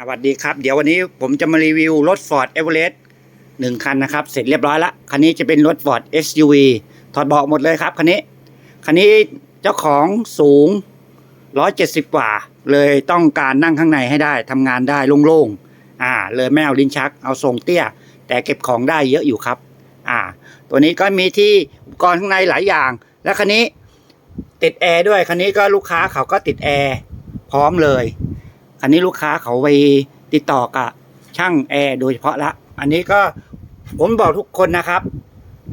สวัสดีครับ เดี๋ยววันนี้ผมจะมารีวิวรถ Ford Everest หนึ่งคันนะครับ เสร็จเรียบร้อยละคันนี้จะเป็นรถ Ford SUV ถอดเบาะหมดเลยครับ คันนี้ คันนี้เจ้าของสูง 170 กว่า เลยต้องการนั่งข้างในให้ได้ทำงานได้โล่งๆอ่า เลยไม่เอาลิ้นชัก เอาทรงเตี้ย แต่เก็บของได้เยอะอยู่ครับ อ่า ตัวนี้ก็มีที่อุปกรณ์ข้างในหลายอย่าง และคันนี้ติดแอร์ด้วยคันนี้ก็ลูกค้าเขาก็ติดแอร์พร้อมเลย อันนี้ลูกค้าเขาไปติดต่อกับช่างแอร์โดยเฉพาะละ อันนี้ก็ผมบอกทุกคนนะครับ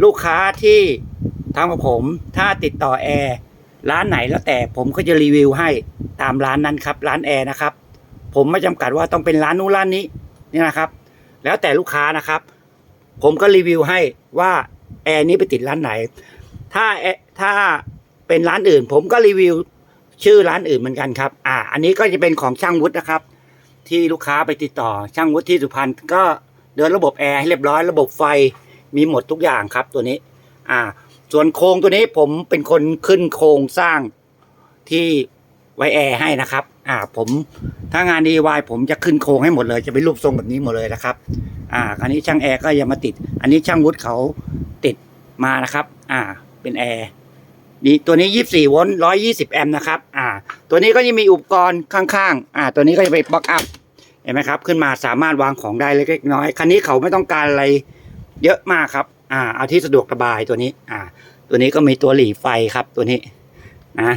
ลูกค้าที่ทำกับผมถ้าติดต่อแอร์ร้านไหนแล้วแต่ผมก็จะรีวิวให้ตามร้านนั้นครับ ร้านแอร์นะครับ ผมไม่จำกัดว่าต้องเป็นร้านนู้นร้านนี้นี่นะครับ แล้วแต่ลูกค้านะครับ ผมก็รีวิวให้ว่าแอร์นี้ไปติดร้านไหน ถ้าแอร์ถ้าเป็นร้านอื่น ผมก็รีวิว ชื่อร้านอื่นเหมือนกันครับ อ่า อันนี้ก็จะเป็นของช่างวุฒินะครับ ที่ลูกค้าไปติดต่อช่างวุฒิที่สุพรรณก็เดินระบบแอร์ให้เรียบร้อย ระบบไฟมีหมดทุกอย่างครับตัวนี้ อ่า ส่วนโครงตัวนี้ผมเป็นคนขึ้นโครงสร้างที่ไวแอร์ให้นะครับ อ่า ผมถ้างาน DIY ผมจะขึ้นโครงให้หมดเลย จะเป็นรูปทรงแบบนี้หมดเลยนะครับ อ่า อันนี้ช่างแอร์ก็ยังมาติด อันนี้ช่างวุฒิเขาติดมานะครับ อ่า เป็นแอร์ นี่ตัวนี้ 24 โวลต์ 120 แอมป์นะครับ อ่า ตัวนี้ก็จะมีอุปกรณ์ข้างๆ อ่า ตัวนี้ก็จะไปบล็อกอัพ เห็นไหมครับ ขึ้นมาสามารถวางของได้เล็กๆน้อย คันนี้เขาไม่ต้องการอะไรเยอะมากครับ อ่า เอาที่สะดวกสบายตัวนี้ อ่า ตัวนี้ก็มีตัวหลีไฟครับตัวนี้ นะ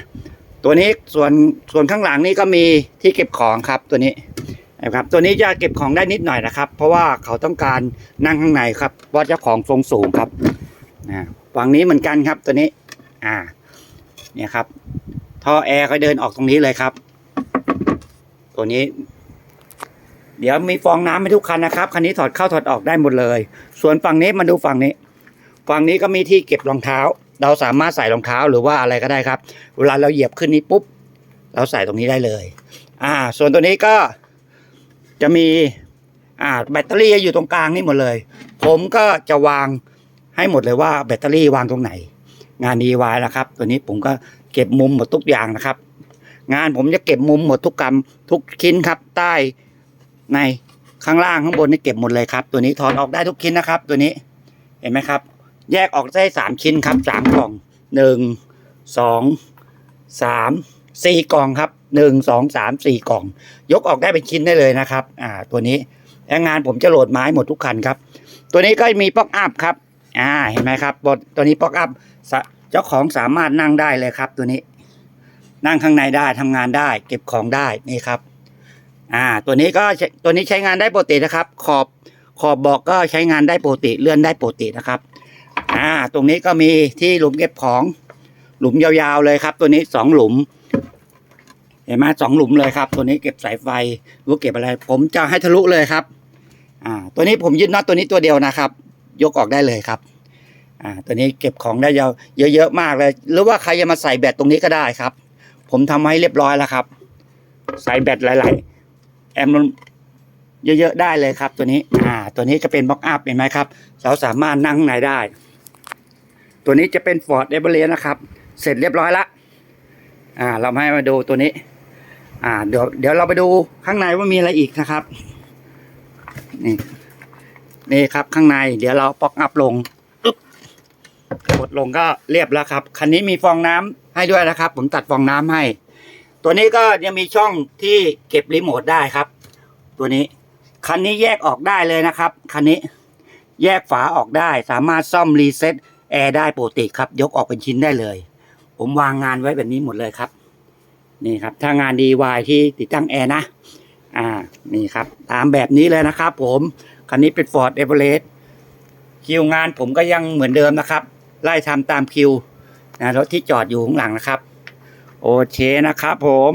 ตัวนี้ส่วนส่วนข้างหลังนี่ก็มีที่เก็บของครับตัวนี้นะครับ ตัวนี้จะเก็บของได้นิดหน่อยนะครับ เพราะว่าเขาต้องการนั่งข้างในครับเพราเจ้าของทรงสูงครับ นะ ฝั่งนี้เหมือนกันครับตัวนี้ อ่า เนี่ยครับ ท่อแอร์ก็เดินออกตรงนี้เลยครับ ตัวนี้ เดี๋ยวมีฟองน้ำให้ทุกคันนะครับ คันนี้ถอดเข้าถอดออกได้หมดเลย ส่วนฝั่งนี้มาดูฝั่งนี้ ฝั่งนี้ก็มีที่เก็บรองเท้า เราสามารถใส่รองเท้าหรือว่าอะไรก็ได้ครับ เวลาเราเหยียบขึ้นนี้ปุ๊บ เราใส่ตรงนี้ได้เลย อ่า ส่วนตัวนี้ก็จะมีอ่าแบตเตอรี่อยู่ตรงกลางนี่หมดเลย ผมก็จะวางให้หมดเลยว่าแบตเตอรี่วางตรงไหน งาน DIY นะครับ ตัวนี้ผมก็เก็บมุมหมดทุกอย่างนะครับ งานผมจะเก็บมุมหมดทุกกรรมทุกชิ้นครับ ใต้ในข้างล่างข้างบนนี่เก็บหมดเลยครับ ตัวนี้ถอดออกได้ทุกชิ้นนะครับ ตัวนี้เห็นไหมครับ แยกออกได้สามชิ้นครับสามกล่องหนึ่งสองสามสี่กล่องครับหนึ่งสองสามสี่กล่อง ยกออกได้เป็นชิ้นได้เลยนะครับ อ่า ตัวนี้แล้วงานผมจะโหลดไม้หมดทุกคันครับ ตัวนี้ก็มีป๊อกอัพครับ อ่าเห็นไหมครับบทตัวนี้ป๊อกอัพเจ้าของสามารถนั่งได้เลยครับ ตัวนี้ นั่งข้างในได้ทำงานได้ เก็บของได้นี่ครับ อ่า ตัวนี้ก็ตัวนี้ใช้งานได้ปกตินะครับ ขอบขอบบอกก็ใช้งานได้ปกติเลื่อนได้ปกตินะครับ อ่า ตรงนี้ก็มีที่หลุมเก็บของ หลุมยาวๆเลยครับ ตัวนี้สองหลุมเห็นไหมสองหลุมเลยครับ ตัวนี้เก็บสายไฟหรือเก็บอะไร ผมจะให้ทะลุเลยครับ อ่า ตัวนี้ผมยึดน็อตตัวนี้ตัวเดียวนะครับ ยกออกได้เลยครับอ่าตัวนี้เก็บของได้ยาวเยอะๆมากเลย หรือว่าใครจะมาใส่แบตตรงนี้ก็ได้ครับ ผมทำให้เรียบร้อยแล้วครับ ใส่แบตหลาย ๆ แอมป์เยอะๆได้เลยครับ ตัวนี้อ่าตัวนี้จะเป็นบล็อกอัพเห็นไหมครับ เราสามารถนั่งในได้ ตัวนี้จะเป็น Ford e v e r e s t นะครับ เสร็จเรียบร้อยละอ่า เราให้มาดูตัวนี้ อ่า เดี๋ยวเดี๋ยวเราไปดูข้างในว่ามีอะไรอีกนะครับนี่ นี่ครับข้างในเดี๋ยวเราป๊อกอัพลงกดลงก็เรียบแล้วครับ คันนี้มีฟองน้ำให้ด้วยนะครับ ผมตัดฟองน้ำให้ ตัวนี้ก็ยังมีช่องที่เก็บรีโมทได้ครับ ตัวนี้ คันนี้แยกออกได้เลยนะครับ คันนี้แยกฝาออกได้ สามารถซ่อมรีเซ็ตแอร์ได้ปกติครับ ยกออกเป็นชิ้นได้เลย ผมวางงานไว้แบบนี้หมดเลยครับ นี่ครับ ถ้างาน DIY ที่ติดตั้งแอร์นะ อ่า นี่ครับ ตามแบบนี้เลยนะครับ ผม อันนี้เป็น Ford Everest คิวงานผมก็ยังเหมือนเดิมนะครับ ไล่ทำตามคิวนะรถที่จอดอยู่ข้างหลังนะครับ โอเคนะครับผม